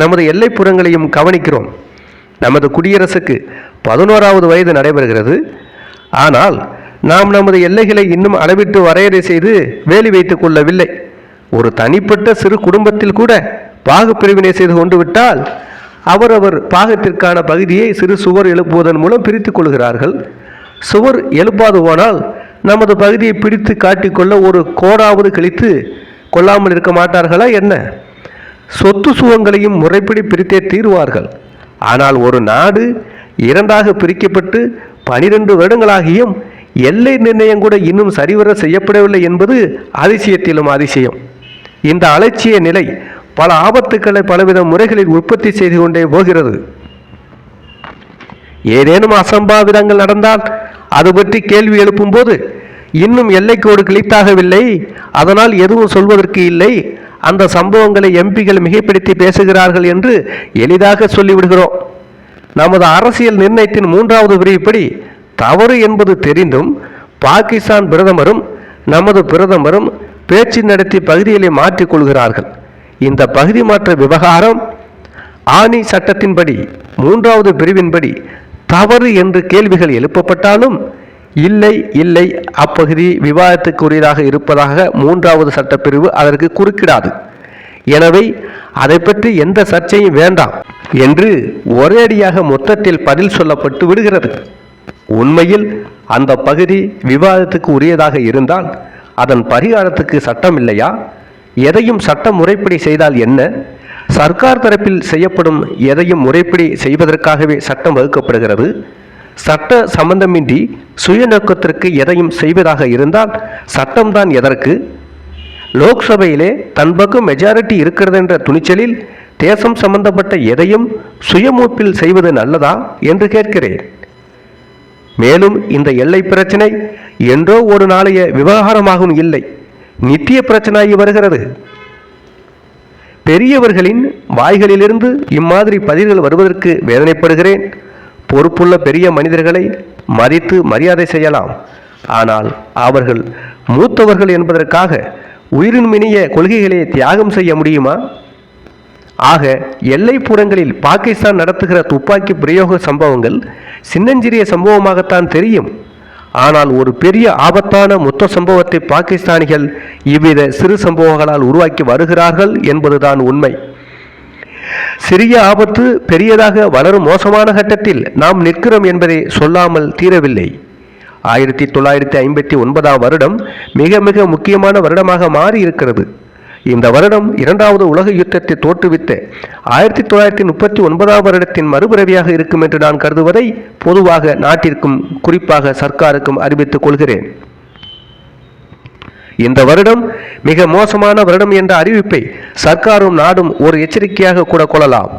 நமது எல்லைப்புறங்களையும் கவனிக்கிறோம். நமது குடியரசுக்கு பதினோராவது வயது நடைபெறுகிறது. ஆனால் நாம் நமது எல்லைகளை இன்னும் அளவிட்டு வரையறை செய்து வேலி வைத்துக் கொள்ளவில்லை. ஒரு தனிப்பட்ட சிறு குடும்பத்தில் கூட பாகுப்பிரிவினை செய்து கொண்டு விட்டால் அவரவர் பாகத்திற்கான பகுதியை சிறு சுவர் எழுப்புவதன் மூலம் பிரித்துக் கொள்கிறார்கள். சுவர் எழுப்பாது போனால் நமது பகுதியை பிடித்து காட்டிக்கொள்ள ஒரு கோடாவது கழித்து கொள்ளாமல் இருக்க மாட்டார்களா என்ன? சொத்து சுகங்களையும் முறைப்படி பிரித்தே தீருவார்கள். ஆனால் ஒரு நாடு இரண்டாக பிரிக்கப்பட்டு பனிரெண்டு வருடங்களாகியும் எல்லை நிர்ணயம் கூட இன்னும் சரிவர செய்யப்படவில்லை என்பது அதிசயத்திலும் அதிசயம். இந்த அலட்சிய நிலை பல ஆபத்துக்களை பலவித முறைகளில் உற்பத்தி செய்து கொண்டே போகிறது. ஏதேனும் அசம்பாவிதங்கள் நடந்தால் அது பற்றி கேள்வி எழுப்பும்போது இன்னும் எல்லைக்கோடு கிழித்தாகவில்லை. அதனால் எதுவும் சொல்வதற்கு இல்லை. அந்த சம்பவங்களை எம்பிகள் மிகைப்படுத்தி பேசுகிறார்கள் என்று எளிதாக சொல்லிவிடுகிறோம். நமது அரசியல் நிர்ணயத்தின் மூன்றாவது பிரிவுப்படி தவறு என்பது தெரிந்தும் பாகிஸ்தான் பிரதமரும் நமது பிரதமரும் பேச்சு நடத்தி பகுதிகளை மாற்றிக் கொள்கிறார்கள். இந்த பகுதி மாற்ற விவகாரம் ஆணி சட்டத்தின்படி மூன்றாவது பிரிவின்படி தவறு என்று கேள்விகள் எழுப்பப்பட்டாலும் இல்லை இல்லை அப்பகுதி விவாதத்துக்குரியதாக இருப்பதாக மூன்றாவது சட்டப்பிரிவு அதற்கு குறுக்கிடாது. எனவே அதை பற்றி எந்த சர்ச்சையும் வேண்டாம் என்று ஒரேடியாக மொத்தத்தில் பதில் சொல்லப்பட்டு விடுகிறது. உண்மையில் அந்த பகுதி விவாதத்துக்கு உரியதாக இருந்தால் அதன் பரிகாரத்துக்கு சட்டம் இல்லையா? எதையும் சட்ட முறைப்படி செய்தால் என்ன? சர்க்கார் தரப்பில் செய்யப்படும் எதையும் முறைப்படி செய்வதற்காகவே சட்டம் வகுக்கப்படுகிறது. சட்ட சம்பந்தமின்றி சுயநோக்கத்திற்கு எதையும் செய்வதாக இருந்தால் சட்டம்தான் எதற்கு? லோக்சபையிலே தன் பக்கம் மெஜாரிட்டி இருக்கிறது என்ற துணிச்சலில் தேசம் சம்பந்தப்பட்ட எதையும் சுயமூப்பில் செய்வது நல்லதா என்று கேட்கிறேன். மேலும் இந்த எல்லை பிரச்சனை என்றோ ஒரு நாளைய விவகாரமாகவும் இல்லை. நித்திய பிரச்சனையாகி வருகிறது. பெரியவர்களின் வாய்களிலிருந்து இம்மாதிரி பதில்கள் வருவதற்கு வேதனைப்படுகிறேன். பொறுப்புள்ள பெரிய மனிதர்களை மதித்து மரியாதை செய்யலாம். ஆனால் அவர்கள் மூத்தவர்கள் என்பதற்காக உயிரின் மினிய கொள்கைகளை தியாகம் செய்ய முடியுமா? ஆக எல்லைப்புறங்களில் பாகிஸ்தான் நடத்துகிற துப்பாக்கி பிரயோக சம்பவங்கள் சின்னஞ்சிறிய சம்பவமாகத்தான் தெரியும். ஆனால் ஒரு பெரிய ஆபத்தான மொத்த சம்பவத்தை பாகிஸ்தானிகள் இவ்வித சிறு சம்பவங்களால் உருவாக்கி வருகிறார்கள் என்பதுதான் உண்மை. சிறிய ஆபத்து பெரியதாக வளரும் மோசமான கட்டத்தில் நாம் நிற்கிறோம் என்பதை சொல்லாமல் தீரவில்லை. ஆயிரத்தி தொள்ளாயிரத்தி ஐம்பத்தி ஒன்பதாம் வருடம் மிக மிக முக்கியமான வருடமாக மாறி இருக்கிறது இந்த வருடம் இரண்டாவது உலக யுத்தத்தை தோற்றுவித்த ஆயிரத்தி தொள்ளாயிரத்தி முப்பத்தி ஒன்பதாம் வருடத்தின் மறுபிறவியாக இருக்கும் என்று நான் கருதுவதை பொதுவாக நாட்டிற்கும் குறிப்பாக சர்க்காருக்கும் அறிவித்துக் கொள்கிறேன். இந்த வருடம் மிக மோசமான வருடம் என்ற அறிவிப்பை சர்க்காரும் நாடும் ஒரு எச்சரிக்கையாக கூட கொள்ளலாம்.